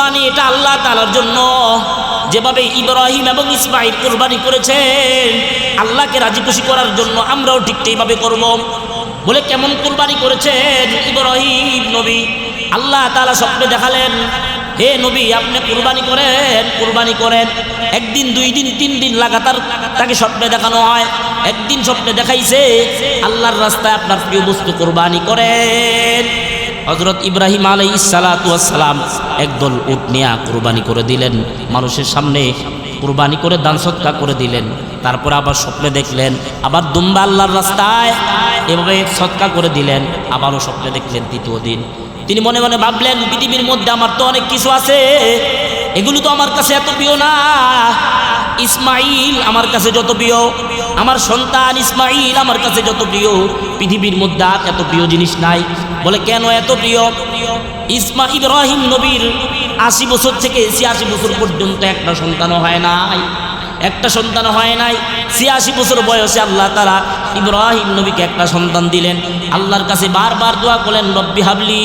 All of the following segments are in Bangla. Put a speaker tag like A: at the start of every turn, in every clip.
A: কুরবানি, এটা আল্লাহ তালার জন্য। যেভাবে ইব্রাহিম এবং ইসমাইল কুরবানি করেছেন, আল্লাহকে রাজি খুশি করার জন্য আমরাও ঠিক এইভাবে করব। বলে কেমন কুরবানি করেছেন ইব্রাহিম নবী? আল্লাহ তালা স্বপ্নে দেখালেন, হে নবী, আপনি কুরবানি করেন কুরবানি করেন। একদিন, দুই দিন, তিন দিন লাগাতার তাকে স্বপ্নে দেখানো হয়। একদিন স্বপ্নে দেখাইছে, আল্লাহর রাস্তায় আপনার প্রিয় বস্তু কোরবানি করেন। হজরত ইব্রাহিম আলাই সালাম একদল উট নিয়া কোরবানি করে দিলেন। মানুষের সামনে কোরবানি করে দান সৎকা করে দিলেন। তারপর আবার স্বপ্নে দেখলেন, আবার দুম্বা আল্লাহর রাস্তায় এভাবে সৎকা করে দিলেন, আবারও স্বপ্নে দেখলেন তৃতীয় দিন। তিনি মনে মনে ভাবলেন, পৃথিবীর মধ্যে আমার তো অনেক কিছু আছে, এগুলো তো আমার কাছে এত প্রিয় না। ইসমাইল আমার কাছে যত প্রিয় আমার সন্তান ইসমাইল আমার কাছে যত প্রিয়, পৃথিবীর মধ্যে আর এত প্রিয় জিনিস নাই। বলে, কেন এত প্রিয়? ইসমা ইব্রাহিম নবীর আশি বছর থেকে ছিয়াশি বছর পর্যন্ত একটা সন্তানও হয় নাই। একটা সন্তান হয় নাই। ছিয়াশি বছর বয়সে আল্লাহ তারা ইব্রাহিম নবীকে একটা সন্তান দিলেন। আল্লাহর কাছে বারবার দোয়া করলেন, রব্বি হাবলি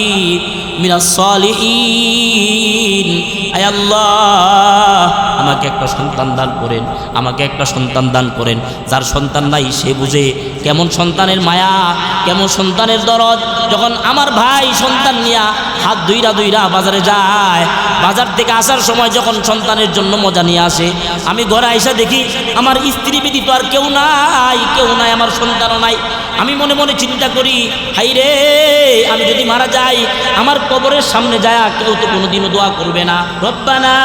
A: মিনাস সলিহিন আয় আল্লাহ, আমাকে একটা সন্তান দান করেন, আমাকে একটা সন্তান দান করেন। যার সন্তান নাই, সে বুঝে কেমন সন্তানের মায়া, কেমন সন্তানের দরদ। যখন আমার ভাই সন্তান নিয়া হাত দুইরা দুইরা বাজারে যায় বাজার থেকে আসার সময় যখন সন্তানের জন্য মজা নিয়ে আসে, আমি ঘরে আইসা দেখি আমার স্ত্রী ব্যতীত আর কেউ নাই কেউ নাই, আমার সন্তানও নাই। আমি মনে মনে চিন্তা করি, হাই রে, আমি যদি মারা যাই, আমার কবরের সামনে যায় কেউ তো কোনোদিনও দোয়া করবে না। রব্বানা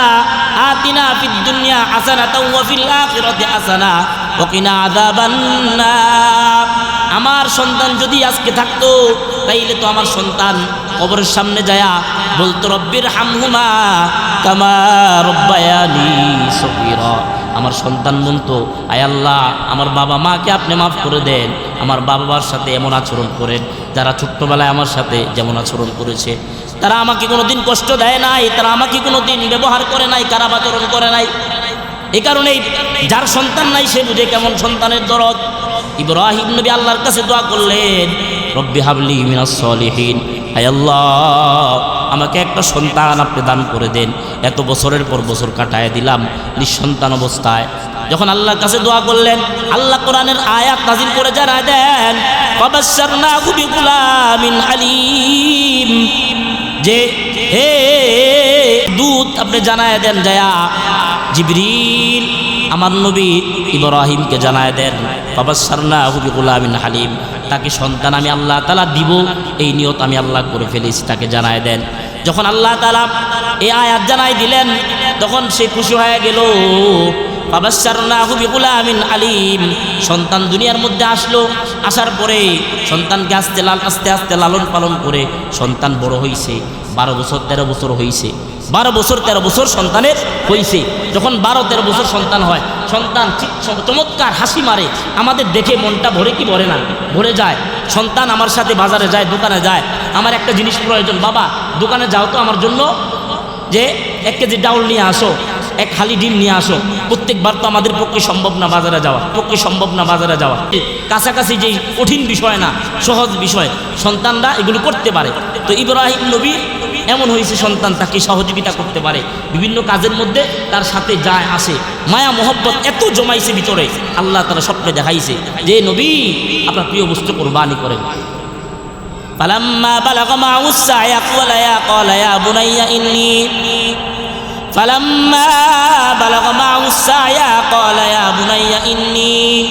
A: আতিনা ফিদ দুনিয়া হাসানাতাও ওয়া ফিল আখিরাতি হাসানা, ওয়া কিনা আযাবান নার। আমার সন্তান যদি আজকে থাকতো তাইলে তো আমার সন্তান কবরের সামনে যায়া বলতো, রব্বির হামহুমা কামা রব্বায়ানি সগীরা। আমার সন্তান বলতো, আয় আল্লাহ, আমার বাবা মাকে আপনি মাফ করে দেন। আমার বাবা মার সাথে এমন আচরণ করেন, যারা ছোট্টবেলায় আমার সাথে যেমন আচরণ করেছে। তারা আমাকে কোনো দিন কষ্ট দেয় নাই, তারা আমাকে কোনো দিন ব্যবহার করে নাই খারাপ আচরণ করে নাই। এই কারণেই যার সন্তান নাই, সে বুঝে কেমন সন্তানের দরদ। ইব্রাহিম নবী আল্লাহর কাছে দোয়া করলেন, রব্বি হাবলি মিনাস সলিহিন। হায় আল্লাহ, আমাকে একটা সন্তান আপনি দান করে দেন। এত বছরের পর বছর কাটায় দিলাম নিঃসন্তান অবস্থায়। যখন আল্লাহর কাছে দোয়া করলেন, আল্লাহ কোরআনের আয়াত নাজিল করে জানায় দেন আলিম। যে, হে দূত, আপনি জানায় দেন যায়া জিবরিল, আমার নবী ইব্রাহিমকে জানায় দেন। বাবা সারনা হুবি হালিম। তাকে সন্তান আমি আল্লাহ তালা দিব, এই নিয়ত আমি আল্লাহ করে ফেলেছি, তাকে জানায় দেন। যখন আল্লাহ তালা এই আয়াত জানাই দিলেন, তখন সে খুশি হয়ে গেল। আলিম সন্তান দুনিয়ার মধ্যে আসলো, আসার পরে সন্তানকে আস্তে লাল আস্তে আস্তে লালন পালন করে সন্তান বড় হয়েছে বারো বছর, তেরো বছর হয়েছে বারো বছর, তেরো বছর সন্তানের হয়েছে যখন বারো, তেরো বছর সন্তান হয় সন্তান চমৎকার হাসি মারে। আমাদের দেখে মনটা ভরে কি ভরে না? ভরে যায়। সন্তান আমার সাথে বাজারে যায়, দোকানে যায়। আমার একটা জিনিস প্রয়োজন। বাবা, দোকানে যাও তো আমার জন্য যে এক কেজি ডাউল নিয়ে আসো, এক খালি ডিম নিয়ে আসো। প্রত্যেকবার তো আমাদের পক্ষে সম্ভব না বাজারে যাওয়া, পক্ষে সম্ভব না বাজারে যাওয়া। কাছাকাছি যেই কঠিন বিষয় না, সহজ বিষয়, সন্তানরা এগুলো করতে পারে। তো ইব্রাহিম নবী এমন হয়েছে সন্তান তাকে সহযোগিতা করতে পারে বিভিন্ন কাজের মধ্যে তার সাথে যায় আসে মায়া মোহব্বত এত জমাইছে ভিতরে আল্লাহ তারা স্বপ্নে দেখাইছে যে নবী আপনার প্রিয় বস্তু কোরবানি করেন فلما بلغ معه السعي قال يا قال يا بني إني فلما بلغ معه السعي قال يا بني إني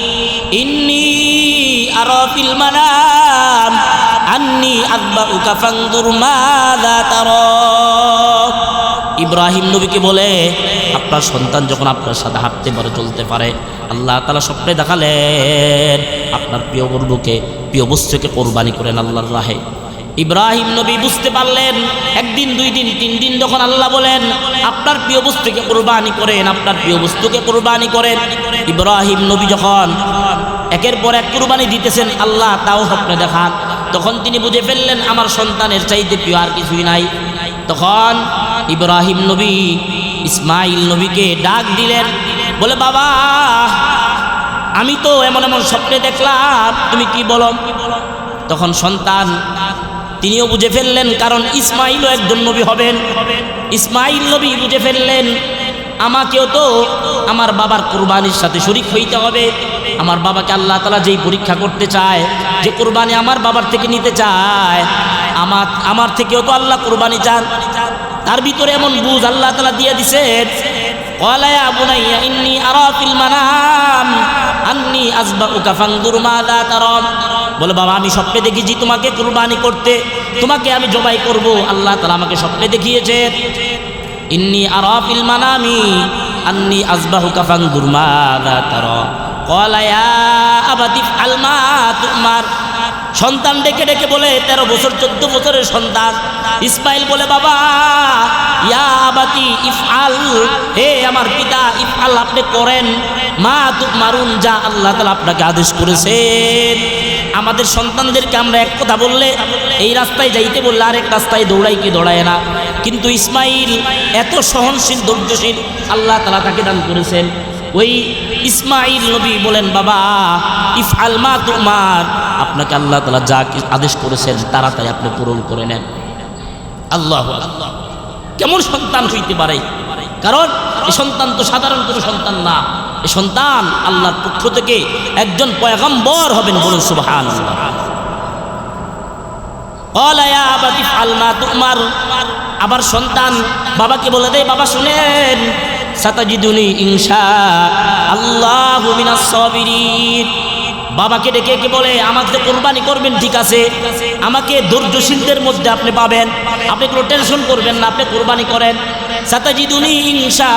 A: إني أرى في المنام আন্নি আব্বা উকা ফাংদুর মাদা তার ইব্রাহিম নবীকে বলে, আপনার সন্তান যখন আপনার সাথে হাঁটতে পারে, চলতে পারে, আল্লাহ তালা স্বপ্নে দেখালেন, আপনার প্রিয় বন্ধুকে, প্রিয় বস্তুকে কোরবানি করেন আল্লাহ রাহে। ইব্রাহিম নবী বুঝতে পারলেন, একদিন, দুই দিন, তিন দিন যখন আল্লাহ বলেন, আপনার প্রিয় বস্তুকে কোরবানি করেন, আপনার প্রিয় বস্তুকে কোরবানি করেন, ইব্রাহিম নবী যখন একের পর এক কোরবানি দিতেছেন, আল্লাহ তাও স্বপ্নে দেখান। তখন তিনি বুঝে ফেললেন, আমার সন্তানের চাইতে প্রিয় আর কিছুই নাই। তখন ইব্রাহিম নবী ইসমাইল নবীকে ডাক দিলেন, বলে, বাবা, আমি তো এমন এমন স্বপ্নে দেখলাম, তুমি কি বলো? তখন সন্তান তিনিও বুঝে ফেললেন, কারণ ইসমাইলও একজন নবী হবেন। ইসমাইল নবী বুঝে ফেললেন, আমাকেও তো আমার বাবার কুরবানির সাথে শরিক হইতে হবে। আমার বাবাকে আল্লাহ তালা যেই পরীক্ষা করতে চায়, যে কোরবানি আমার বাবার থেকে নিতে চায়, আমার আমার থেকেও তো আল্লাহ কোরবানি চান। তার ভিতরে এমন বুঝ আল্লাহ তালা দিয়ে দিছে বলে, বাবা, আমি স্বপ্নে দেখেছি তোমাকে কুরবানি করতে, তোমাকে আমি জবাই করব। আল্লাহ তালা আমাকে স্বপ্নে দেখিয়েছে ইন্নি আরাফিল মানামি, আন্নি আসবাহু কাফাং মাদা তারম। ক্বালা ইয়া আবাতি ফাল মা তুমার। সন্তান ডেকে ডেকে বলে, তেরো বছর, চোদ্দ বছরের সন্তান। ইসমাইল বলে, বাবা, ইয়া আবাতি ইফআল, হে আমার পিতা, ইফআল আপনি করেন। মা মারুন যা আল্লাহ তাআলা আপনাকে আদেশ করেছেন। আমাদের সন্তানদেরকে আমরা এক কথা বললে, এই রাস্তায় যাইতে বললে আরেক রাস্তায় দৌড়াই কি দৌড়ায় না। কিন্তু ইসমাইল এত সহনশীল, ধৈর্যশীল, আল্লাহ তালা তাকে দান করেছেন। ওই ইসমাইল নবী বলেন, বাবা ইফ আলমা তোমার। আপনাকে আল্লাহ তালা যা আদেশ করেছেন তাড়াতাড়ি আপনি পূরণ করে নেন। আল্লাহ কেমন সন্তান হইতে পারে? কারণ এই সন্তান তো সাধারণ কোনো সন্তান না। এ সন্তান আল্লাহর পক্ষ থেকে একজন পয়গম্বর হবেন বলুন সুবহান আবার সন্তান বাবাকে বলে দেয়, বাবা, শুনেন সাতাজিদুনি ইনশা আল্লাহ বাবাকে ডেকে কে বলে, আমাকে কোরবানি করবেন, ঠিক আছে। আমাকে ধৈর্যশীলদের মধ্যে আপনি পাবেন। আপনি কোনো টেনশন করবেন না, আপনি কোরবানি করেন। সাতাজিদুনি ইনশা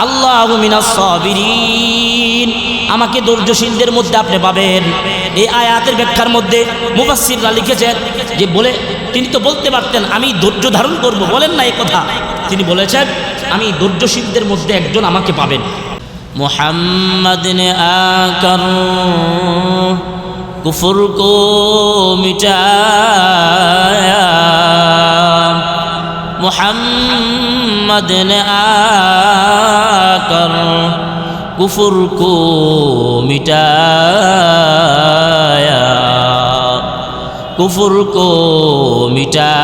A: আল্লাহ সাবিরিন। আমাকে ধৈর্যশীলদের মধ্যে আপনি পাবেন। এই আয়াতের ব্যাখ্যার মধ্যে মুফাসসিররা লিখেছেন যে বলে, তিনি তো বলতে পারতেন, আমি ধৈর্য ধারণ করব। বলেন না এই কথা। তিনি বলেছেন আমি ধৈর্যশীলদের মধ্যে একজন আমাকে পাবেন। মোহাম্মদ কুফুর কো মিটায়া। মোহাম্মদ আকর, কুফুর কো মিটায়া। কুফুর কো মিটা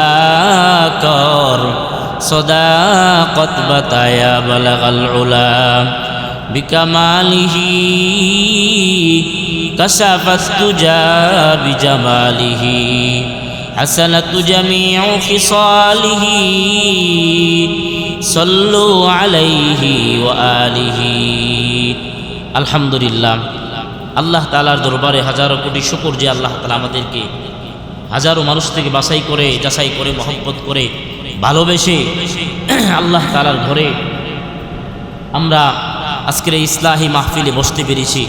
A: কর। صداقت بتایا بلغ العلا بکماله کشفت تجا بجماله حسنت جميع خصاله صلوا عليه وآله الحمد لله আল্লাহ তালার দরবারে হাজারো কোটি শুকুর যে আল্লাহ তালা আমাদেরকে হাজারো মানুষ থেকে বাছাই করে যাচাই করে মহব্বত করে ভালোবেসে আল্লাহ তালার ঘরে আমরা আজকের এই ইসলাহি মাহফিলে বসতে পেরেছি।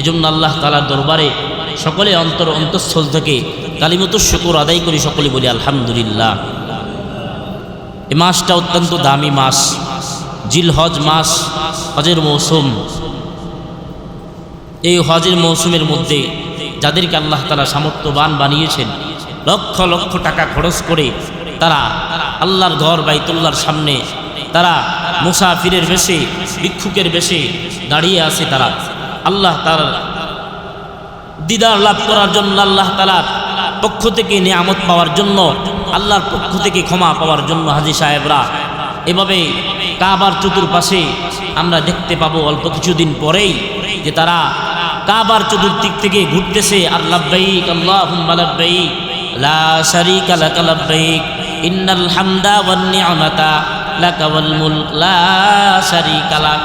A: এজন্য আল্লাহ তালার দরবারে সকলে অন্তর অন্তঃস্থল থেকে কালিমতুর শুকুর আদায় করি সকলে বলি আলহামদুলিল্লাহ। এ মাসটা অত্যন্ত দামি মাস। জিল হজ মাস, হজের মৌসুম। এই হজের মৌসুমের মধ্যে যাদেরকে আল্লাহ তালা সামর্থ্যবান বানিয়েছেন, লক্ষ লক্ষ টাকা খরচ করে তারা আল্লাহর ঘর বাইতুল্লাহর সামনে, তারা মুসাফিরের বেশে, ভিক্ষুকের বেশে দাঁড়িয়ে আছে তারা। আল্লাহ তার দিদার লাভ করার জন্য, আল্লাহ তালার পক্ষ থেকে নিয়ামত পাওয়ার জন্য, আল্লাহর পক্ষ থেকে ক্ষমা পাওয়ার জন্য হাজি সাহেবরা এভাবে কাবার চতুর্পাশে আমরা দেখতে পাবো অল্প কিছুদিন পরেই যে তারা কাবার চতুর্দিক থেকে ঘুরতেছে, আর লাব্বাইক আল্লাহ লা শারিকা ইন্নাল হামদা মুলক, লা শারিকা লাক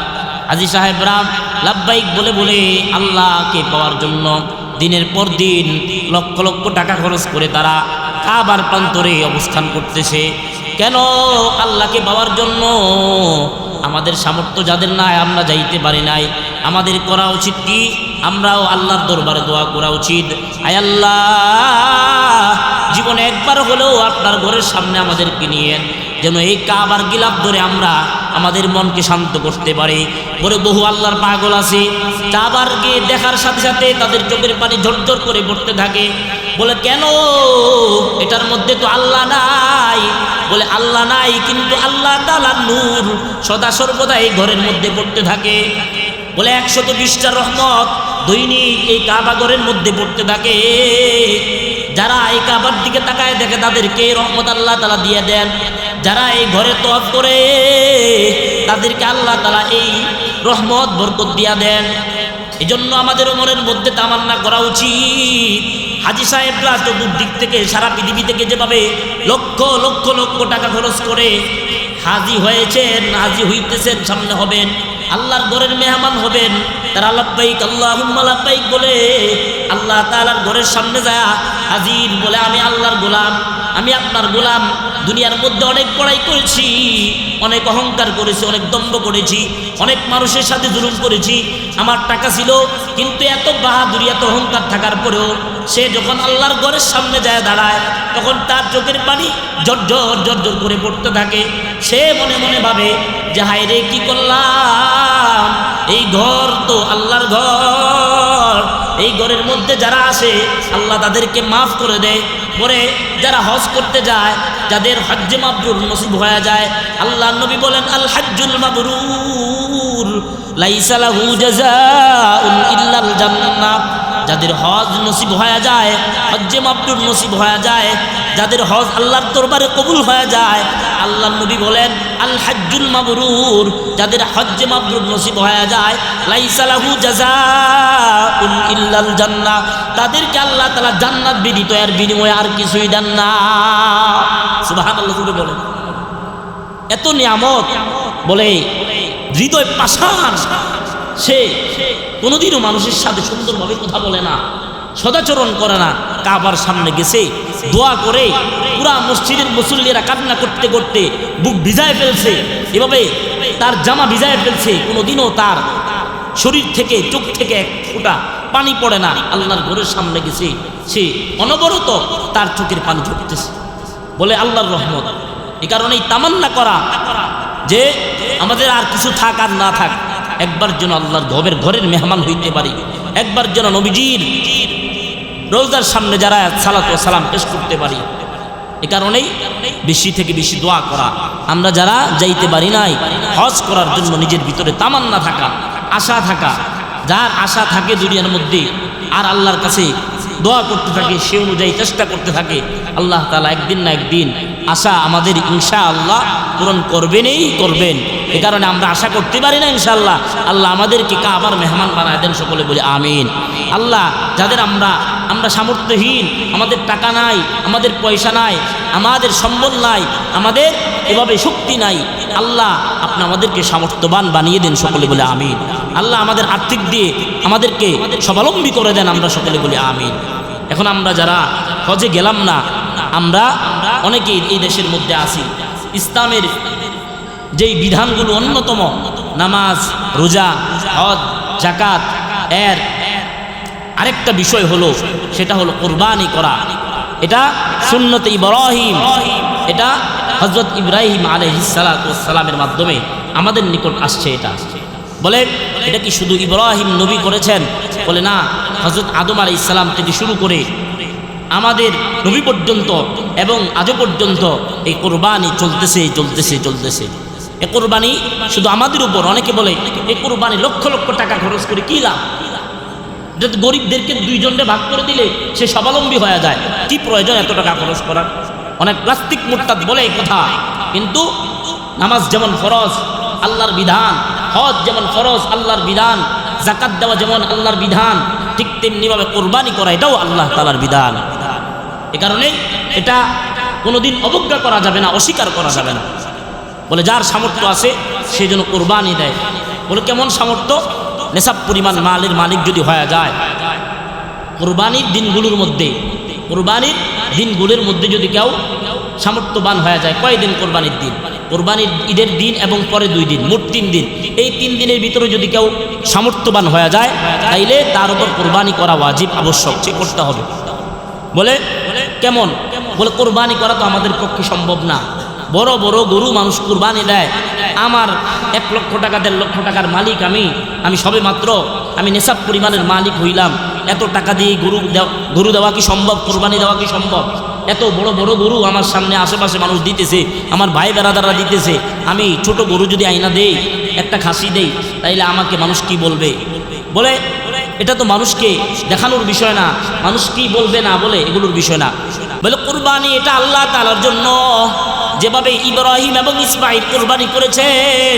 A: হাজী সাহেবরা লাব্বাইক বলে বলে আল্লাহকে পাওয়ার জন্য দিনের পর দিন লক্ষ লক্ষ টাকা খরচ করে তারা কাবার প্রান্তরে অবস্থান করতেছে। কেন আল্লাহকে পাওয়ার জন্য? আমাদের সামর্থ্য যাদের নাই, আমরা যাইতে পারি নাই। আমাদের করা উচিত কি? আমরাও আল্লাহর দরবারে দোয়া করা উচিত। আয় আল্লাহ! জীবনে একবার হলেও আপনার ঘরের সামনে আমাদেরকে নিয়ে যেন এই কাবার গিলাপ ধরে আমরা আমাদের মনকে শান্ত করতে পারি। বলে বহু আল্লাহর পাগল আছে। কাবারকে দেখার সাথে সাথে তাদের চোখের পানি ঝরঝর করে পড়তে থাকে। বলে, কেন? এটার মধ্যে তো আল্লাহ নাই। বলে, আল্লাহ নাই, কিন্তু আল্লাহ তালা নূর সদা সর্বদা এই ঘরের মধ্যে পড়তে থাকে। বলে, একশত বিশটা রহমত দৈনিক এই কাবা ঘরের মধ্যে পড়তে থাকে। যারা এই কাবার দিকে তাকায় দেখে তাদেরকে রহমত আল্লাহ তালা দিয়ে দেন। যারা এই ঘরে তফ করে, তাদেরকে আল্লাহ তালা এই রহমত, বরকত দিয়া দেন। এই জন্য আমাদের মনের মধ্যে তামান্না করা উচিত। হাজি সাহেবরা চতুর্দিক থেকে, সারা পৃথিবী থেকে যেভাবে লক্ষ লক্ষ লক্ষ টাকা খরচ করে হাজি হয়েছেন, হাজি হইতেছেন, সামনে হবেন। আল্লাহর ঘরের মেহমান হবেন, তারা লাব্বাইক আল্লাহ লাব্বাইক বলে, আল্লাহ তাআলার ঘরের সামনে যায়, হাজির বলে, আমি আল্লাহর গোলাম। আমি আপনার গোলাম। দুনিয়ার মধ্যে অনেক পড়াই করেছি, অনেক অহংকার করেছি, অনেক দম্ভ করেছি, অনেক মানুষের সাথে জুলুম করেছি, আমার টাকা ছিল, কিন্তু এত বাহাদুরি, এত অহংকার থাকার পরেও সে যখন আল্লাহর ঘরের সামনে যায় দাঁড়ায়, তখন তার চোখের পানি জর্জর জর্জর করে পড়তে থাকে। সে মনে মনে ভাবে যে হায় রে কি করলাম? এই ঘর তো আল্লাহর ঘর। এই ঘরের মধ্যে যারা আসে, আল্লাহ তাদেরকে মাফ করে দেয়। পরে যারা হজ করতে যায়, যাদের হজ্জে মাবরুর নসিব হয়ে যায়, আল্লাহ নবী বলেন, আল হজ্জুল মাবরুর, লাইসা লাহু জাযাউন ইল্লাল জান্নাহ। যাদের হজ নসিব হয়ে যায়, হজ্জে মাবরুর নসিব হয়ে যায়, যাদের হজ আল্লাহর দরবারে কবুল হয়ে যায় আল্লাহ নবী বলেন, আল হজ্জুল মাবরুর যাদের হজ্জে মাবরুর নসিব হয়ে যায়, লাইসা লাহু জাযাউন ইল্লাল জান্নাহ তাদেরকে আল্লাহ তাআলা জান্নাত বিধি বিদিত এর বিনিময়ে আর কিছুই দেন না। সুবহানাল্লাহ জুড়ে বলেন। এত নিয়ামত বলে হৃদয় পাষাণ। সে কোনোদিনও মানুষের সাথে সুন্দরভাবে কথা বলে না, সদাচরণ করে না, কাবার সামনে গেছে। দোয়া করে পুরা মসজিদের মুসল্লিরা কান্না করতে করতে বুক ভিজায় ফেলছে। এভাবে তার জামা ভিজায় ফেলছে। কোনোদিনও তার শরীর থেকে, চোখ থেকে এক ফোঁটা পানি পড়ে না। আল্লাহর ঘরের সামনে গেছে। সে অনবরত তার চোখের পানি ঝরতেছে। বলে আল্লাহর রহমত। এই কারণেই তামান্না করা যে আমাদের আর কিছু থাক আর না থাক, একবার যেন আল্লাহর ঘরের ঘরের মেহমান হইতে পারি। একবার যেন নবীজির রোজার সামনে যারা সালাত ও সালাম পেশ করতে পারি, এ কারণেই বেশি থেকে বেশি দোয়া করা। আমরা যারা যাইতে পারি নাই, হজ করার জন্য নিজের ভিতরে তামান্না থাকা, আশা থাকা, যার আশা থাকে দুনিয়ার মধ্যে, আর আল্লাহর কাছে দোয়া করতে থাকে, সে অনুযায়ী চেষ্টা করতে থাকে, আল্লাহ তালা একদিন না একদিন আশা আমাদের ইনশা আল্লাহ পূরণ করবেনই করবেন। এ কারণে আমরা আশা করতে পারি না ইনশাআল্লাহ। আল্লাহ আমাদেরকে কাবার মেহমান বানায় দেন সকলে বলে আমিন। আল্লাহ, যাদের আমরা আমরা সামর্থ্যহীন, আমাদের টাকা নাই, আমাদের পয়সা নাই, আমাদের সম্বল নাই, আমাদের এভাবে শক্তি নাই। আল্লাহ আপনি আমাদেরকে সামর্থ্যবান বানিয়ে দেন সকলে বলে আমিন। আল্লাহ আমাদের আর্থিক দিয়ে আমাদেরকে স্বাবলম্বী করে দেন আমরা সকলে বলে আমিন। এখন আমরা যারা হজে গেলাম না, আমরা অনেকেই এই দেশের মধ্যে আছি। ইসলামের যেই বিধানগুলো অন্যতম, নামাজ, রোজা, হজ জাকাত এর আরেকটা বিষয় হলো, সেটা হলো কোরবানি করা। এটা সুন্নতে ইব্রাহিম। এটা হজরত ইব্রাহিম আলহিসালামের মাধ্যমে আমাদের নিকট আসছে এটা। বলে, এটা কি শুধু ইব্রাহিম নবী করেছেন? বলে না হজরত আদম আলাই ইসলাম থেকে শুরু করে আমাদের নবী পর্যন্ত এবং আজও পর্যন্ত এই কোরবানি চলতেছে চলতেছে চলতেছে। এ কোরবানি শুধু আমাদের উপর, অনেকে বলে এই কোরবানি লক্ষ লক্ষ টাকা খরচ করে কী লাভ? যদি গরিবদেরকে দুইজনকে ভাগ করে দিলে সে স্বাবলম্বী হয়ে যায়, কি প্রয়োজন এত টাকা খরচ করার? অনেক প্লাস্টিক মোরতাদ বলে এই কথা। কিন্তু নামাজ যেমন ফরজ, আল্লাহর বিধান, হজ যেমন ফরজ, আল্লাহর বিধান জাকাত দেওয়া যেমন আল্লাহর বিধান, ঠিক তেমনিভাবে কোরবানি করা এটাও আল্লাহ তালার বিধান। এ কারণে এটা কোনোদিন অবজ্ঞা করা যাবে না, অস্বীকার করা যাবে না। বলে যার সামর্থ্য আছে, সে যেন কোরবানি দেয়। বলে কেমন সামর্থ্য? নেশাব পরিমাণ মালের মালিক যদি হয়ে যায়, কোরবানির দিনগুলোর মধ্যে, কোরবানির দিনগুলোর মধ্যে যদি কেউ সামর্থ্যবান হয়ে যায়, কয়দিন কোরবানির দিন? কোরবানির ঈদের দিন এবং পরে দুই দিন, মোট তিন দিন। এই তিন দিনের ভিতরে যদি কেউ সামর্থ্যবান হয়ে যায়, তাইলে তার উপর কোরবানি করা ওয়াজিব, আবশ্যক। সে করতে হবে। বলে, কেমন? বলে, কোরবানি করা তো আমাদের পক্ষে সম্ভব না। বড় বড় গরু মানুষ কুরবানি দেয়। আমার এক লক্ষ টাকা, দেড় লক্ষ টাকার মালিক আমি। আমি সবে মাত্র আমি নেশাব পরিমাণের মালিক হইলাম। এত টাকা দিয়ে গরু গরু দেওয়া কি সম্ভব? কোরবানি দেওয়া কি সম্ভব? এত বড় বড় গরু আমার সামনে আশেপাশে মানুষ দিতেছে, আমার ভাই বেড়াদাররা দিতেছে। আমি ছোট গরু যদি আইনা দেই, একটা খাসি দেই, তাইলে আমাকে মানুষ কি বলবে? বলে, এটা তো মানুষকে দেখানোর বিষয় না। মানুষ কি বলবে না বলে, এগুলোর বিষয় না। বলে, কুরবানি এটা আল্লাহ তালার জন্য। যেভাবে ইব্রাহিম এবং ইসমাইল কুরবানি করেছেন,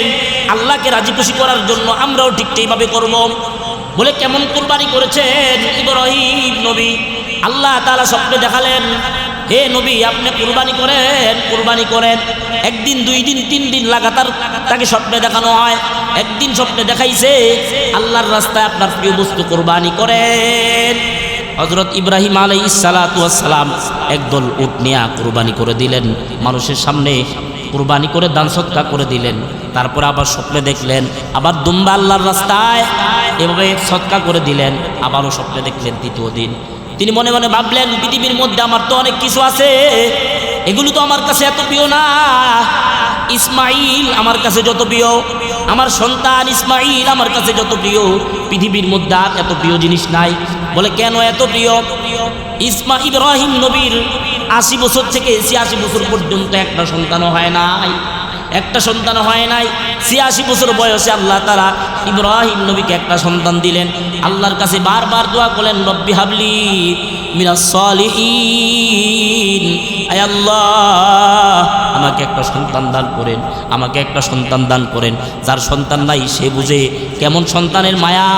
A: আল্লাহকে রাজি খুশি করার জন্য আমরাও ঠিক সেইভাবে করব। বলে কেমন কুরবানি করেছেন ইব্রাহিম নবী? আল্লাহ তালা স্বপ্নে দেখালেন, হে নবী, আপনি কুরবানি করেন কুরবানি করেন। একদিন, দুই দিন, তিন দিন লাগাতার তাকে স্বপ্নে দেখানো হয়। একদিন স্বপ্নে দেখাইছে, আল্লাহর রাস্তায় আপনার প্রিয় বস্তু কোরবানি করেন। হজরত ইব্রাহিম আলাই সালাম একদল উট নিয়া কোরবানি করে দিলেন। মানুষের সামনে কোরবানি করে দান সৎকা করে দিলেন। তারপর আবার স্বপ্নে দেখলেন, আবার দুম্বা আল্লাহর রাস্তায় এভাবে সৎকা করে দিলেন। আবারও স্বপ্নে দেখলেন দ্বিতীয় দিন। তিনি মনে মনে ভাবলেন, পৃথিবীর মধ্যে আমার তো অনেক কিছু আছে, এগুলো তো আমার কাছে এত প্রিয় না। ইসমাইল আমার কাছে যত প্রিয়, আমার সন্তান ইসমাইল আমার কাছে যত প্রিয়। পৃথিবীর মধ্যে আর এত প্রিয় জিনিস নাই। বলে, কেন এত প্রিয়? ইসমা ইব্রাহিম নবীর আশি বছর থেকে এসি আশি বছর পর্যন্ত একটা সন্তানও হয় নাই। একটা সন্তান হয় নাই। ছিয়াশি বছর বয়সে আল্লাহ তারা ইব্রাহিম নবীকে একটা সন্তান দিলেন। আল্লাহর কাছে বারবার দোয়া করলেন, রব্বি হাবলি আল্লাহ, আমাকে একটা সন্তান দান করেন, আমাকে একটা সন্তান দান করেন। যার সন্তান নাই, সে বুঝে কেমন সন্তানের মায়া,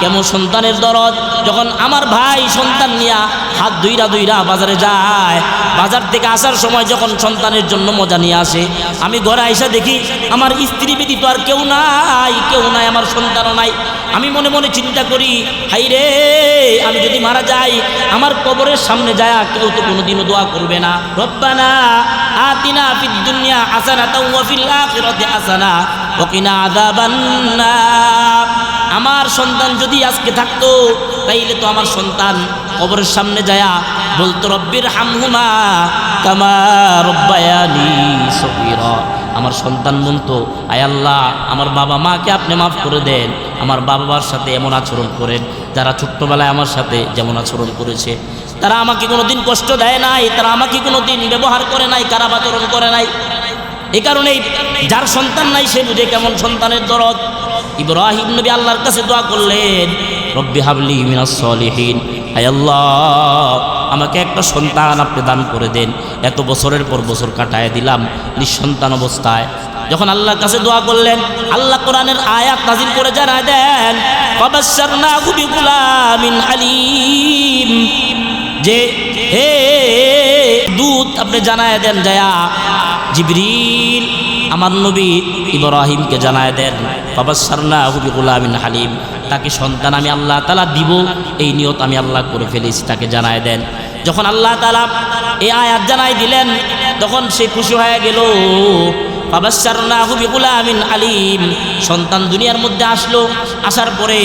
A: কেমন সন্তানের দরদ। যখন আমার ভাই সন্তান নিয়া হাত দুইরা দুইরা বাজারে যায়, বাজার থেকে আসার সময় যখন সন্তানের জন্য মজা নিয়ে আসে, আমি ঘরে আইসা দেখি, আমার স্ত্রী ব্যতীত আর কেউ নাই কেউ নাই, আমার সন্তানও নাই। আমি মনে মনে চিন্তা করি, হাই রে, আমি যদি মারা যাই, আমার কবরের সামনে যায় কেউ তো কোনোদিনও দোয়া করবে না। রব্বানা আতিনা ফিদ দুনিয়া হাসানাতাও ওয়া ফিল আখিরাতি হাসানা, ওয়া কিনা আযাবান নার। আমার সন্তান যদি আজকে থাকতো, তাইলে তো আমার সন্তান কবরের সামনে যায়া বলতো, রব্বির হামহুমা কামা রব্বায়ানি সগীরা। আমার সন্তান বলতো, আয় আল্লাহ, আমার বাবা মাকে আপনি মাফ করে দেন। আমার বাবা মার সাথে এমন আচরণ করেন, যারা ছোট্টবেলায় আমার সাথে যেমন আচরণ করেছে। তারা আমাকে কোনো দিন কষ্ট দেয় নাই, তারা আমাকে কোনো দিন ব্যবহার করে নাই, খারাপ আচরণ করে নাই। এই কারণেই যার সন্তান নাই, সে বুঝে কেমন সন্তানের দরদ। ইব্রাহিম নবী আল্লাহর কাছে দোয়া করলেন, রব্বি হাবলি মিনাস হায় আল্লাহ আমাকে একটা সন্তান আপনি দান করে দেন। এত বছরের পর বছর কাটায় দিলাম, নিঃসন্তান অবস্থায়। যখন আল্লাহর কাছে দোয়া করলেন, আল্লাহ কোরআনের আয়াত নাজিল করে জানায় দেন হালিম যে, হে দূত, আপনি জানায় দেন যায়া জিবরিল, আমার নবী ইব্রাহিমকে জানায় দেন বাবা সারনা হুবি গুলামিন হালিম তাকে সন্তান আমি আল্লাহ তালা দিব, এই নিয়ত আমি আল্লাহ করে ফেলেছি, তাকে জানায় দেন। যখন আল্লাহ তালা এই আয়াত জানাই দিলেন, তখন সে খুশি হয়ে গেল। আমিন আলিম। সন্তান দুনিয়ার মধ্যে আসলো। আসার পরে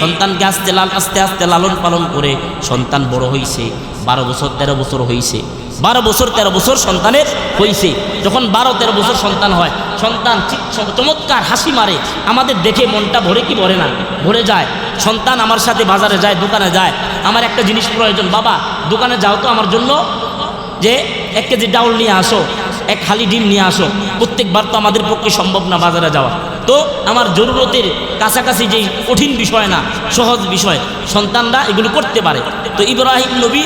A: সন্তানকে আস্তে লাল, আস্তে আস্তে লালন পালন করে সন্তান বড় হয়েছে বারো বছর, তেরো বছর হয়েছে বারো বছর, তেরো বছর সন্তানের হয়েছে যখন বারো, তেরো বছর সন্তান হয়, সন্তান চমৎকার হাসি মারে। আমাদের দেখে মনটা ভরে কি ভরে না? ভরে যায়। সন্তান আমার সাথে বাজারে যায়, দোকানে যায়, আমার একটা জিনিস প্রয়োজন। বাবা, দোকানে যাও তো আমার জন্য যে এক কেজি ডাউল নিয়ে আসো, এক খালি ডিম নিয়ে আসো। প্রত্যেকবার তো আমাদের পক্ষে সম্ভব না বাজারে যাওয়া। তো আমার জরুরতের কাছাকাছি যেই কঠিন বিষয় না, সহজ বিষয়, সন্তানরা এগুলো করতে পারে। তো ইব্রাহিম নবী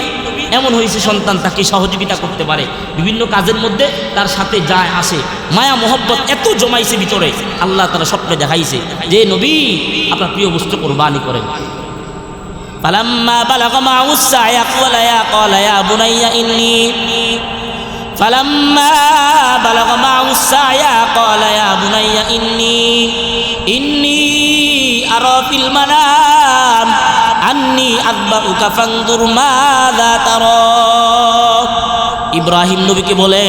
A: এমন হয়েছে সন্তান তাকে সহযোগিতা করতে পারে বিভিন্ন কাজের মধ্যে তার সাথে যায় আসে মায়া মোহব্বত এত জমাইছে ভিতরে আল্লাহ তারা স্বপ্নে দেখাইছে যে নবী আপনার প্রিয় বস্তু কোরবানি করেন فلما بلغ معه السعي قال يا قال يا بني إني فلما بلغ معه السعي قال يا بني إني إني أرى في المنام আন্নি আব্বা উকা মাদা তার। ইব্রাহিম নবীকে বলে,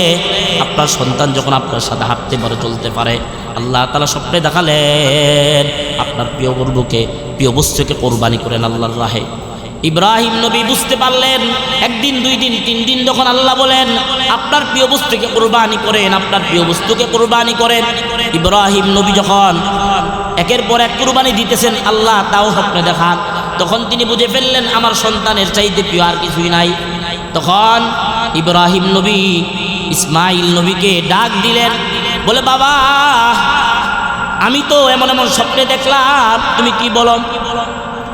A: আপনার সন্তান যখন আপনার সাথে হাঁটতে পারে, চলতে পারে, আল্লাহ তালা স্বপ্নে দেখালেন, আপনার প্রিয় গর্বকে প্রিয় বস্তুকে কোরবানি করেন আল্লাহর রাহে। ইব্রাহিম নবী বুঝতে পারলেন, একদিন, দুই দিন, তিন দিন যখন আল্লাহ বলেন, আপনার প্রিয় বস্তুকে কোরবানি করেন, আপনার প্রিয় বস্তুকে কোরবানি করেন, ইব্রাহিম নবী যখন একের পর এক কোরবানি দিতেছেন, আল্লাহ তাও স্বপ্নে দেখান। তখন তিনি বুঝে ফেললেন, আমার সন্তানের চাইতে প্রিয় আর কিছুই নাই। তখন ইব্রাহিম নবী ইসমাইল নবীকে ডাক দিলেন, বলে, বাবা, আমি তো এমন এমন স্বপ্নে দেখলাম, তুমি কি বলো?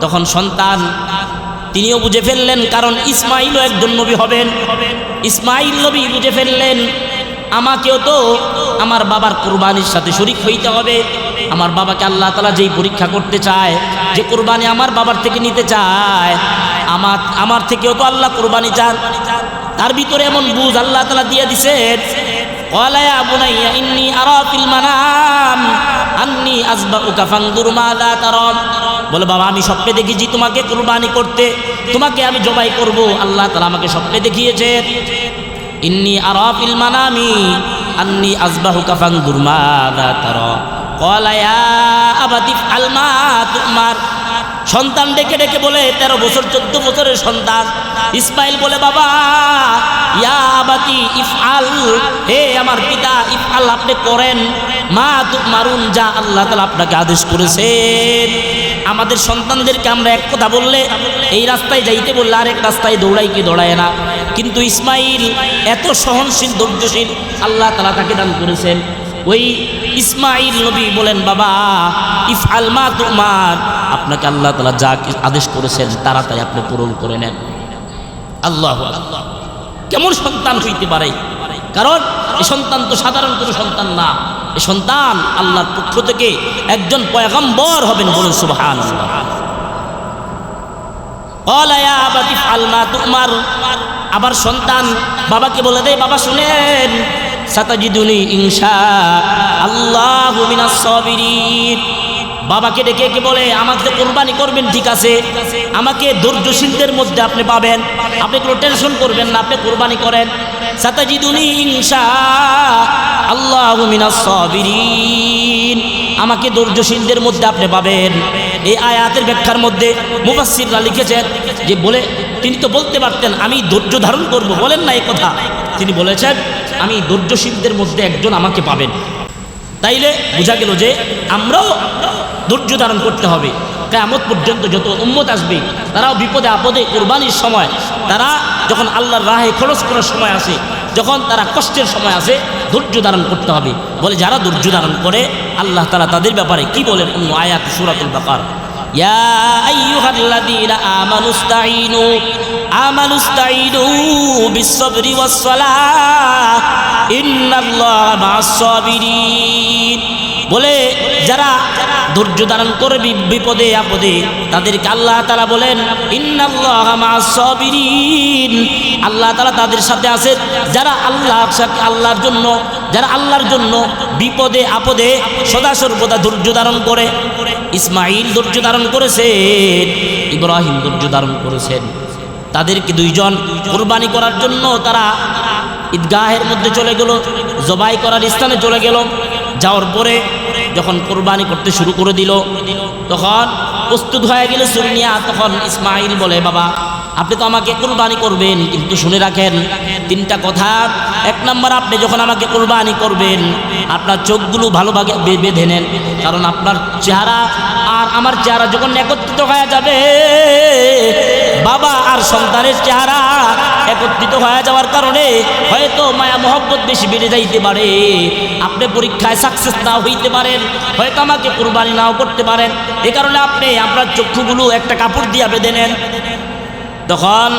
A: তখন সন্তান তিনিও বুঝে ফেললেন, কারণ ইসমাইলও একজন নবী হবেন। ইসমাইল নবী বুঝে ফেললেন, আমাকেও তো আমার বাবার কোরবানির সাথে শরিক হইতে হবে। আমার বাবাকে আল্লাহ তালা যেই পরীক্ষা করতে চায়, যে কোরবানি আমার বাবার থেকে নিতে চায়, আমার আমার থেকেও তো আল্লাহ কোরবানি চান। তার ভিতরে এমন বুঝ আল্লাহ তালা দিয়ে দিছে বলে, বাবা, আমি স্বপ্নে দেখেছি তোমাকে কুরবানি করতে, তোমাকে আমি জবাই করব। আল্লাহ তালা আমাকে স্বপ্নে দেখিয়েছে ইন্নি আরাফিল মানামি, আন্নি আসবাহু কাফাঙ্গুর মাদা তারম। সন্তান ডেকে ডেকে বলে, তেরো বছর, চোদ্দ বছরের সন্তান। ইসমাইল বলে, বাবা, ইয়া আবাতি ইফআল, হে আমার পিতা, ইফআল আপনি করেন। মা তু মারুন যা আল্লাহ তালা আপনাকে আদেশ করেছেন। আমাদের সন্তানদেরকে আমরা এক কথা বললে, এই রাস্তায় যাইতে বললে আরেক রাস্তায় দৌড়াই কি দৌড়ায় না। কিন্তু ইসমাইল এত সহনশীল, ধৈর্যশীল আল্লাহ তালা তাকে দান করেছেন। ওই ইসমাইল নবী বলেন, বাবা ইফ আলমা তোমার। আপনাকে আল্লাহ তালা যা আদেশ করেছেন, তাড়াতাড়ি আপনি পূরণ করে নেন। আল্লাহ আল্লাহ কেমন সন্তান হইতে পারে? কারণ এই সন্তান তো সাধারণ কোনো সন্তান না। এ সন্তান আল্লাহর পক্ষ থেকে একজন পয়গম্বর হবেন বলুন সুবহান আবার সন্তান বাবাকে বলে দেয়, বাবা, শুনেন সাতাজিদুনি ইনশা আল্লাহ বাবাকে ডেকে কে বলে, আমাকে কোরবানি করবেন, ঠিক আছে? আমাকে ধৈর্যশীলদের মধ্যে আপনি পাবেন। আপনি কোনো টেনশন করবেন না, আপনি কোরবানি করেন। সাতাজিদুনি ইনশা আল্লাহ সাবিরিন। আমাকে ধৈর্যশীলদের মধ্যে আপনি পাবেন। এই আয়াতের ব্যাখ্যার মধ্যে মুফাসসিররা লিখেছেন যে বলে, তিনি তো বলতে পারতেন, আমি ধৈর্য ধারণ করব। বলেন না এই কথা। তিনি বলেছেন আমি ধৈর্যশীলদের মধ্যে একজন আমাকে পাবেন। তাইলে বোঝা গেল যে আমরাও ধৈর্য ধারণ করতে হবে। কেমত পর্যন্ত যত উম্মত আসবে, তারাও বিপদে আপদে কোরবানির সময়, তারা যখন আল্লাহর রাহে খরচ করার সময় আসে, যখন তারা কষ্টের সময় আসে ধৈর্য ধারণ করতে হবে। বলে যারা ধৈর্য ধারণ করে, আল্লাহ তারা তাদের ব্যাপারে কি বলেন? অন্য আয়াত সুরাতুল বাকার। ইয়া বলে, যারা ধৈর্য ধারণ করবে বিপদে, আপদে, তাদেরকে আল্লাহ তালা বলেন আল্লাহ তালা তাদের সাথে আছেন। যারা আল্লাহ আল্লাহর জন্য, যারা আল্লাহর জন্য বিপদে, আপদে সদা সর্বদা ধৈর্য ধারণ করে। ইসমাইল ধৈর্য ধারণ করেছেন। ইব্রাহিম ধৈর্য ধারণ করেছেন। তাদেরকে দুইজন কোরবানি করার জন্য তারা ঈদগাহের মধ্যে চলে গেল, জবাই করার স্থানে চলে গেল। যাওয়ার পরে যখন কোরবানি করতে শুরু করে দিল, তখন প্রস্তুত হয়ে গেল সুরনিয়া তখন ইসমাইল বলে, বাবা, আপনি তো আমাকে কোরবানি করবেন, কিন্তু শুনে রাখেন, তিনটা কথা। এক নম্বর, আপনি যখন আমাকে কোরবানি করবেন, আপনার চোখগুলো ভালোভাবে বেঁধে নেন, কারণ আপনার চেহারা আর আমার চেহারা যখন একত্রিত হয়ে যাবে, বাবা আর সন্তানের চেহারা একত্রিত হয়ে যাওয়ার কারণে হয়তো মায়া মহব্বত বেশি বেড়ে যাইতে পারে। আপনি পরীক্ষায় সাকসেস নাও হইতে পারেন, হয়তো আমাকে কোরবানি নাও করতে পারেন। এ কারণে আপনি আপনার চক্ষুগুলো একটা কাপড় দিয়ে বেঁধে নেন। তখন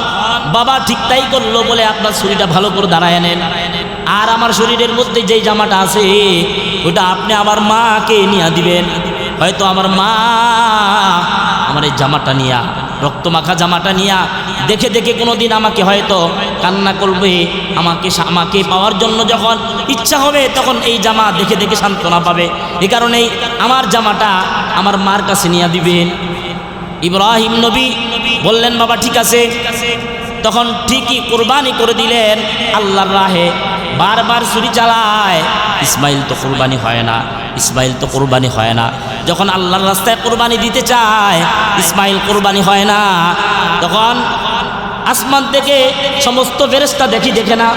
A: বাবা ঠিক তাই করল বলে আপনার শরীরটা ভালো করে দাঁড়ায় নেন। আর আমার শরীরের মধ্যে যেই জামাটা আছে, ওটা আপনি আমার মাকে নিয়ে দিবেন। হয়তো আমার মা আমার এই জামাটা নিয়া রক্ত মাখা জামাটা নিয়া দেখে দেখে কোনোদিন আমাকে হয়তো কান্না করবে, আমাকে আমাকে পাওয়ার জন্য যখন ইচ্ছা হবে তখন এই জামা দেখে দেখে সান্ত্বনা পাবে। এ কারণেই আমার জামাটা আমার মার কাছে নিয়ে দিবেন। ইব্রাহিম নবী বললেন, বাবা, ঠিক আছে। তখন ঠিকই কোরবানি করে দিলেন, আল্লাহর রাহে বারবার ছুরি চালায়, ইসমাইল তো কোরবানি হয় না। ইসমাইল তো কোরবানি হয় না। যখন আল্লাহর রাস্তায় কোরবানি দিতে চায়, ইসমাইল কোরবানি হয় না। তখন আসমান থেকে সমস্ত ফেরেস্তা দেখি দেখে না।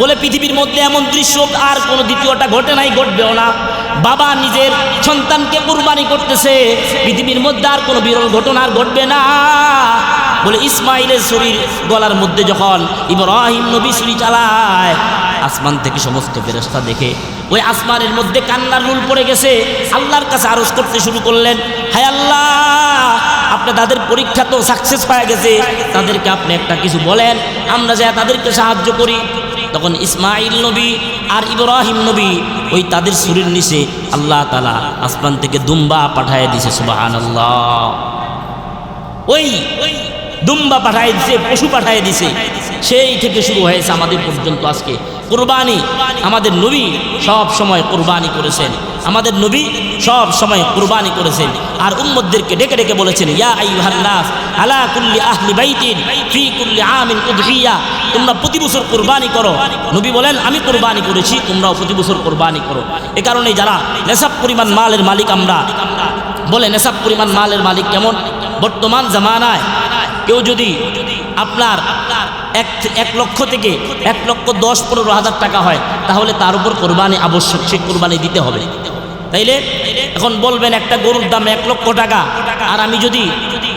A: বলে পৃথিবীর মধ্যে এমন দৃশ্য আর কোনো দ্বিতীয়টা ঘটে নাই, ঘটবেও না। বাবা নিজের সন্তানকে কুরবানি করতেছে, পৃথিবীর মধ্যে আর কোনো বিরল ঘটনা আর ঘটবে না। বলে ইসমাইলের শরীর গলার মধ্যে যখন ইব্রাহিম নবী ছুরি চালায় আসমান থেকে সমস্ত ফেরেস্তা দেখে ওই আসমানের মধ্যে কান্নার রুল পড়ে গেছে। আল্লাহর কাছে আরজ করতে শুরু করলেন, হায় আল্লাহ, আপনি তাদের পরীক্ষা তো সাকসেস পাওয়া গেছে। তাদেরকে আপনি একটা কিছু বলেন, আমরা যা তাদেরকে সাহায্য করি। তখন ইসমাইল নবী আর ইব্রাহিম নবী ওই তাদের শরীর নিচে আল্লাহ তালা আসমান থেকে দুম্বা পাঠায় দিছে সুবাহান আল্লাহ ওই দুম্বা পাঠায় দিছে পশু পাঠায় দিছে সেই থেকে শুরু হয়েছে আমাদের পর্যন্ত আজকে। কোরবানি আমাদের নবী সব সময় কোরবানি করেছেন। আমাদের নবী সব সময় কোরবানি করেছেন। আর উম্মদদেরকে ডেকে ডেকে বলেছেন কুল্লি তোমরা প্রতি বছর কোরবানি করো। নবী বলেন, আমি কোরবানি করেছি, তোমরাও প্রতি বছর কোরবানি করো। এ কারণে যারা নেশাব পরিমাণ মালের মালিক আমরা, বলে নেশাব পরিমাণ মালের মালিক কেমন? বর্তমান জামানায় কেউ যদি আপনার এক এক লক্ষ থেকে এক লক্ষ দশ পনেরো হাজার টাকা হয়, তাহলে তার উপর কোরবানি আবশ্যক, সে কোরবানি দিতে হবে। তাইলে? এখন বলবেন একটা গরুর দাম এক লক্ষ টাকা, আর আমি যদি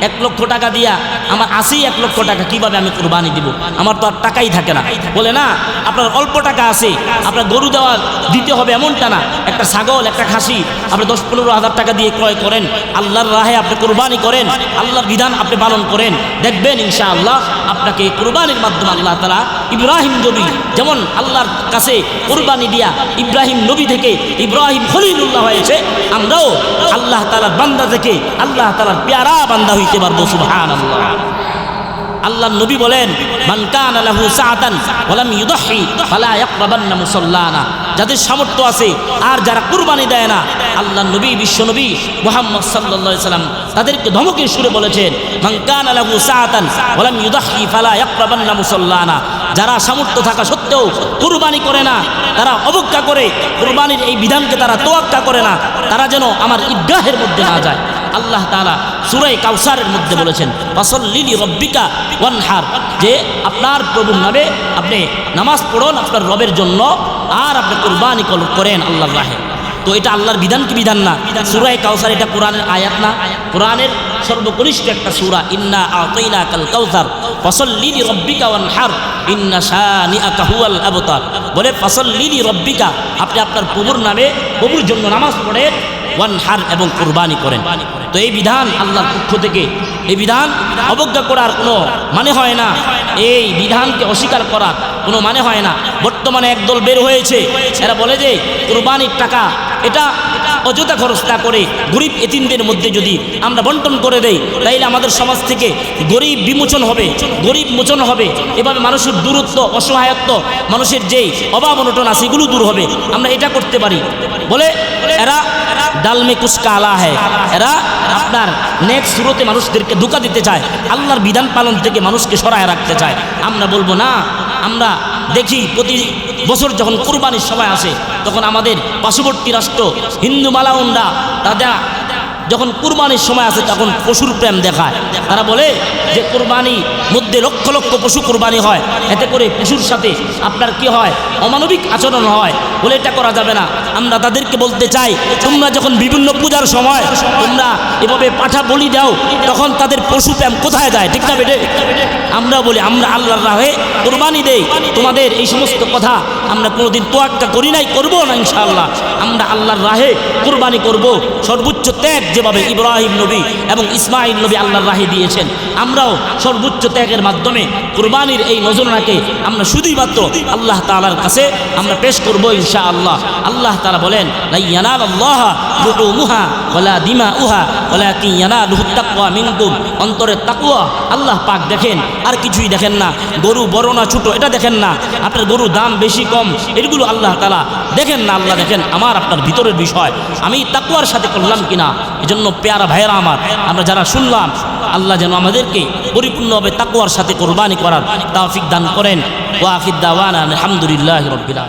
A: এক লক্ষ টাকা দিয়া আমার আসি এক লক্ষ টাকা কীভাবে আমি কোরবানি দিব? আমার তো আর টাকাই থাকে না। বলে, না, আপনার অল্প টাকা আছে, আপনার গরু দেওয়া দিতে হবে এমনটা না। একটা ছাগল, একটা খাসি, আপনি দশ পনেরো হাজার টাকা দিয়ে ক্রয় করেন, আল্লাহর রাহে আপনি কোরবানি করেন, আল্লাহর বিধান আপনি পালন করেন, দেখবেন ইনশা আল্লাহ আপনাকে কোরবানির মাধ্যমে আল্লাহ তালা ইব্রাহিম নবী যেমন আল্লাহর কাছে কোরবানি দিয়া ইব্রাহিম নবী থেকে ইব্রাহিম খলিলুল্লাহ হয়েছে, আমরাও আল্লাহ তালার বান্দা থেকে আল্লাহ তালার পেয়ারা বান্দা হইতে পারব সুবহান আল্লাহ নবী বলেন যাদের সামর্থ্য আছে, আর যারা কুরবানি দেয় না, আল্লাহ নবী, বিশ্ব নবী মুহাম্মদ সাল্লাম তাদেরকে ধমকের সুরে বলেছেন কানা লাহু সাআতান ওয়ালাম ইউদহি ফালা ইয়াকরাবান্না মুসাল্লানা। যারা সামর্থ্য থাকা সত্ত্বেও কুরবানি করে না, তারা অবজ্ঞা করে, কুরবানির এই বিধানকে তারা তোয়াক্কা করে না, তারা যেন আমার ঈদগাহের মধ্যে না যায়। আল্লাহ তালা সুরাই কাউসারের মধ্যে বলেছেন, ফাসল্লিলি রব্বিকা ওয়ানহার যে আপনার প্রভুর নামে আপনি নামাজ পড়ুন আপনার রবের জন্য, আর আপনি কোরবানি করেন আল্লাহর রাহে। তো এটা আল্লাহর বিধান কি বিধান না? সুরাই কাউসার এটা কোরআনের আয়াত না? কোরআনের সর্বকনিষ্ঠ একটা সুরা, ইন্না আতাইনা কাল কাউসার ফসল্লিলি রব্বিকা ওয়ানহার ইন্না শানিআকা হুয়াল আবতার বলে ফসল্লিলি রব্বিকা আপনি আপনার প্রভুর নামে প্রভুর জন্য নামাজ পড়েন ওয়ান হার এবং কোরবানি করেন। তো এই বিধান আল্লাহর পক্ষ থেকে, এই বিধান অবজ্ঞা করার কোনো মানে হয় না। এই বিধানকে অস্বীকার করার কোনো মানে হয় না। বর্তমানে একদল বের হয়েছে, এরা বলে যে, কোরবানির টাকা এটা অযথা খরচ না করে গরিব এতিমদের মধ্যে যদি আমরা বন্টন করে দেই, তাইলে আমাদের সমাজ থেকে গরিব বিমোচন হবে, গরিব মোচন হবে। এভাবে মানুষের দূরত্ব, অসহায়ত্ব, মানুষের যেই অভাব অনটন আছে, এগুলো দূর হবে। আমরা এটা করতে পারি। বলে, এরা ডাল মে কুছ কালা হয় এরা আপনার নেক্সট শুরুতে মানুষদেরকে ধোকা দিতে চায়। আল্লাহর বিধান পালন থেকে মানুষকে সরায় রাখতে চায়। আমরা বলব, না, আমরা দেখি প্রতি বছর যখন কুরবানির সময় আসে, তখন আমাদের পার্শ্ববর্তী রাষ্ট্র হিন্দু মালাউনরা তারা যখন কুরবানির সময় আসে, তখন পশুর প্রেম দেখায়। তারা বলে যে, কুরবানি মধ্যে লক্ষ লক্ষ পশু কুরবানি হয়। এতে করে পশুর সাথে আপনার কি হয়? অমানবিক আচরণ হয়। বলে এটা করা যাবে না। আমরা তাদেরকে বলতে চাই, তোমরা যখন বিভিন্ন পূজার সময়, তোমরা এভাবে পাঠা বলি দাও, তখন তাদের পশু প্রেম কোথায় যায়, ঠিক না বেটে? আমরা বলি, আমরা আল্লাহর রাহে কোরবানি দেই। তোমাদের এই সমস্ত কথা আমরা কোনোদিন তোয়াক্কা করি নাই, করব না ইনশাআল্লাহ। আমরা আল্লাহর রাহে কোরবানি করব। সর্বোচ্চ ত্যাগ যেভাবে ইব্রাহিম নবী এবং ইসমাইল নবী আল্লাহর রাহে দিয়েছেন, আমরাও সর্বোচ্চ ত্যাগের মাধ্যমে কোরবানির এই নজরানাকে আমরা শুধুই মাত্র আল্লাহ তাআলার কাছে আমরা পেশ করব ইনশাআল্লাহ। আল্লাহ তালা বলেন লা ইয়ানাল আল্লাহ লুহুমুহা ওয়ালা দিমাউহা অন্তরের তাকওয়া আল্লাহ পাক দেখেন, আর কিছুই দেখেন না। গরু বড় না ছোট, এটা দেখেন না। আপনার গরু দাম বেশি, কম, এগুলো আল্লাহ তালা দেখেন না, আল্লাহ দেখেন। আমার আপনার ভিতরের বিষয়, আমি তাকুয়ার সাথে করলাম কিনা, এজন্য পেয়ারা ভাইয়েরা আমার, আমরা যারা শুনলাম, আল্লাহ যেন আমাদেরকে পরিপূর্ণভাবে তাকুয়ার সাথে কোরবানি করার তাফিক দান করেন। ওয়াফিদ দাওয়ানা আলহামদুলিল্লাহ রবিল